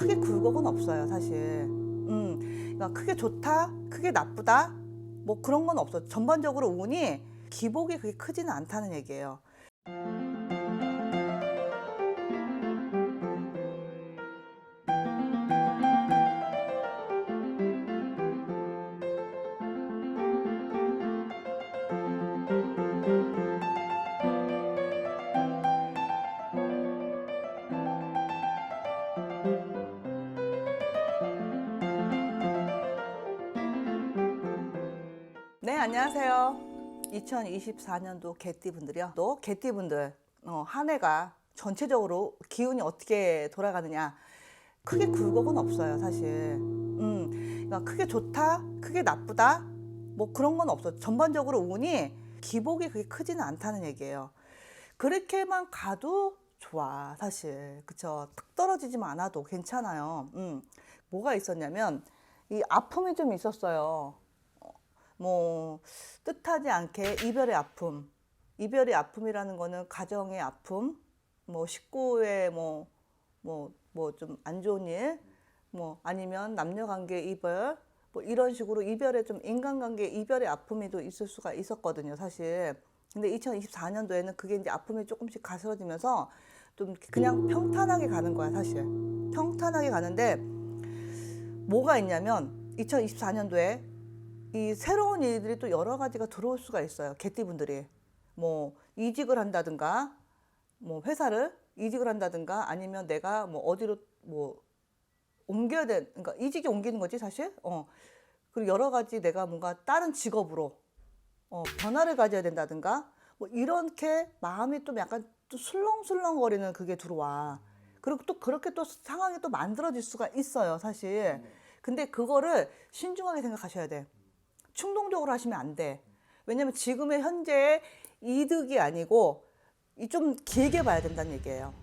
크게 굴곡은 없어요, 사실. 음, 그러니까 크게 좋다, 크게 나쁘다, 뭐 그런 건 없어. 전반적으로 운이 기복이 그렇게 크지는 않다는 얘기예요. 안녕하세요. 2024년도 개띠분들이요. 또 개띠분들 어, 한 해가 전체적으로 기운이 어떻게 돌아가느냐 크게 굴곡은 없어요, 사실. 음, 그러니까 크게 좋다, 크게 나쁘다, 뭐 그런 건 없어. 전반적으로 운이 기복이 그렇게 크지는 않다는 얘기예요. 그렇게만 가도 좋아, 사실. 그쵸? 탁 떨어지지만 않아도 괜찮아요. 음, 뭐가 있었냐면 이 아픔이 좀 있었어요. 뭐 뜻하지 않게 이별의 아픔, 이별의 아픔이라는 거는 가정의 아픔, 뭐 식구의 뭐 뭐 뭐 좀 안 좋은 일, 뭐 아니면 남녀 관계 이별, 뭐 이런 식으로 이별의 좀 인간관계 이별의 아픔이 또 있을 수가 있었거든요, 사실. 근데 2024년도에는 그게 이제 아픔이 조금씩 가스러지면서 좀 그냥 평탄하게 가는 거야, 사실. 평탄하게 가는데 뭐가 있냐면 2024년도에 이 새로운 일들이 또 여러 가지가 들어올 수가 있어요. 개띠분들이 뭐 이직을 한다든가 뭐 회사를 이직을 한다든가 아니면 내가 뭐 어디로 뭐 옮겨야 돼. 그러니까 이직이 옮기는 거지 사실. 어. 그리고 여러 가지 내가 뭔가 다른 직업으로 어, 변화를 가져야 된다든가 뭐 이렇게 마음이 좀 약간 또 술렁술렁거리는 그게 들어와. 그리고 또 그렇게 또 상황이 또 만들어질 수가 있어요, 사실. 근데 그거를 신중하게 생각하셔야 돼. 충동적으로 하시면 안 돼. 왜냐면 지금의 현재의 이득이 아니고 이좀 길게 봐야 된다는 얘기예요.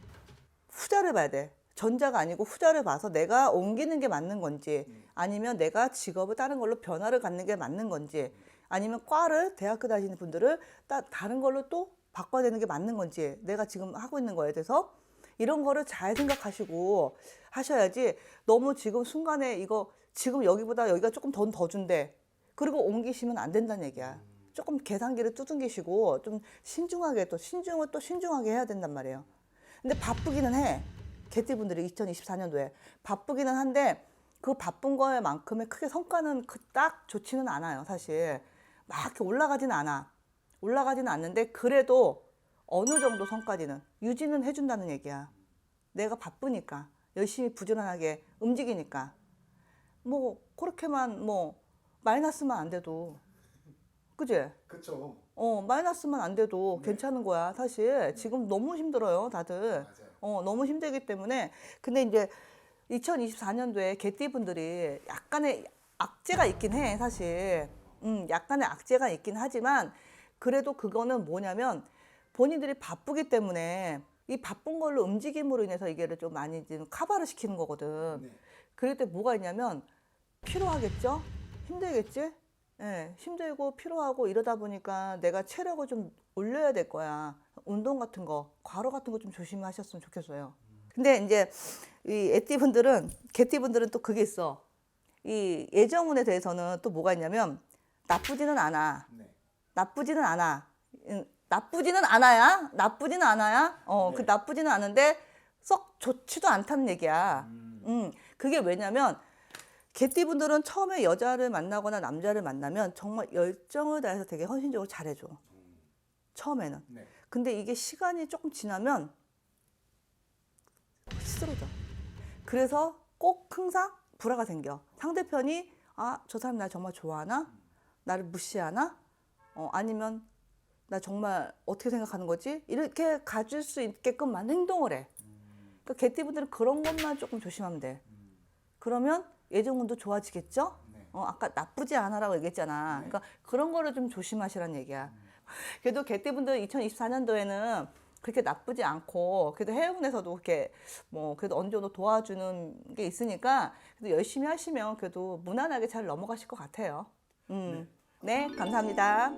후자를 봐야 돼. 전자가 아니고 후자를 봐서 내가 옮기는 게 맞는 건지 아니면 내가 직업을 다른 걸로 변화를 갖는 게 맞는 건지 아니면 과를 대학교 다니는 분들을 따, 다른 걸로 또 바꿔야 되는 게 맞는 건지 내가 지금 하고 있는 거에 대해서 이런 거를 잘 생각하시고 하셔야지 너무 지금 순간에 이거 지금 여기보다 여기가 조금 더, 더 준대 그리고 옮기시면 안 된다는 얘기야. 조금 계산기를 두둥기시고 좀 신중하게 또 신중을 또 신중하게 해야 된단 말이에요. 근데 바쁘기는 해. 개띠분들이 2024년도에 바쁘기는 한데 그 바쁜 거에 만큼의 크게 성과는 그 딱 좋지는 않아요, 사실. 막 이렇게 올라가지는 않아. 올라가지는 않는데 그래도 어느 정도 성과지는 유지는 해준다는 얘기야. 내가 바쁘니까 열심히 부지런하게 움직이니까 뭐 그렇게만 뭐 마이너스만 안 돼도 그지? 그쵸. 어 마이너스만 안 돼도 네. 괜찮은 거야 사실 지금 너무 힘들어요 다들 맞아요. 어 너무 힘들기 때문에 근데 이제 2024년도에 개띠분들이 약간의 악재가 있긴 해 사실 음 약간의 악재가 있긴 하지만 그래도 그거는 뭐냐면 본인들이 바쁘기 때문에 이 바쁜 걸로 움직임으로 인해서 이게를 좀 많이 좀 카바를 시키는 거거든 네. 그럴 때 뭐가 있냐면 피로하겠죠? 힘들겠지? 예, 힘들고 피로하고 이러다 보니까 내가 체력을 좀 올려야 될 거야. 운동 같은 거, 과로 같은 거 좀 조심하셨으면 좋겠어요. 근데 이제 이 에띠분들은, 개띠 분들은 또 그게 있어. 이 예정운에 대해서는 또 뭐가 있냐면 나쁘지는 않아. 네. 나쁘지는 않아. 음, 나쁘지는 않아야. 나쁘지는 않아야. 어, 그 네. 나쁘지는 않은데 썩 좋지도 않다는 얘기야. 음. 음, 그게 왜냐면 개띠분들은 처음에 여자를 만나거나 남자를 만나면 정말 열정을 다해서 되게 헌신적으로 잘해줘. 처음에는. 네. 근데 이게 시간이 조금 지나면 쓰러져. 그래서 꼭 항상 불화가 생겨. 상대편이 아, 저 사람 날 정말 좋아하나? 나를 무시하나? 어, 아니면 나 정말 어떻게 생각하는 거지? 이렇게 가질 수 있게끔만 행동을 해. 그러니까 개띠분들은 그런 것만 조금 조심하면 돼. 그러면 예정운도 좋아지겠죠? 네. 어, 아까 나쁘지 않아라고 얘기했잖아. 네. 그러니까 그런 거를 좀 조심하시라는 얘기야. 그래도 개띠분들 2024년도에는 그렇게 나쁘지 않고 그래도 해운에서도 이렇게 뭐 그래도 어느 정도 도와주는 게 있으니까 그래도 열심히 하시면 그래도 무난하게 잘 넘어가실 것 같아요. 음. 네, 감사합니다.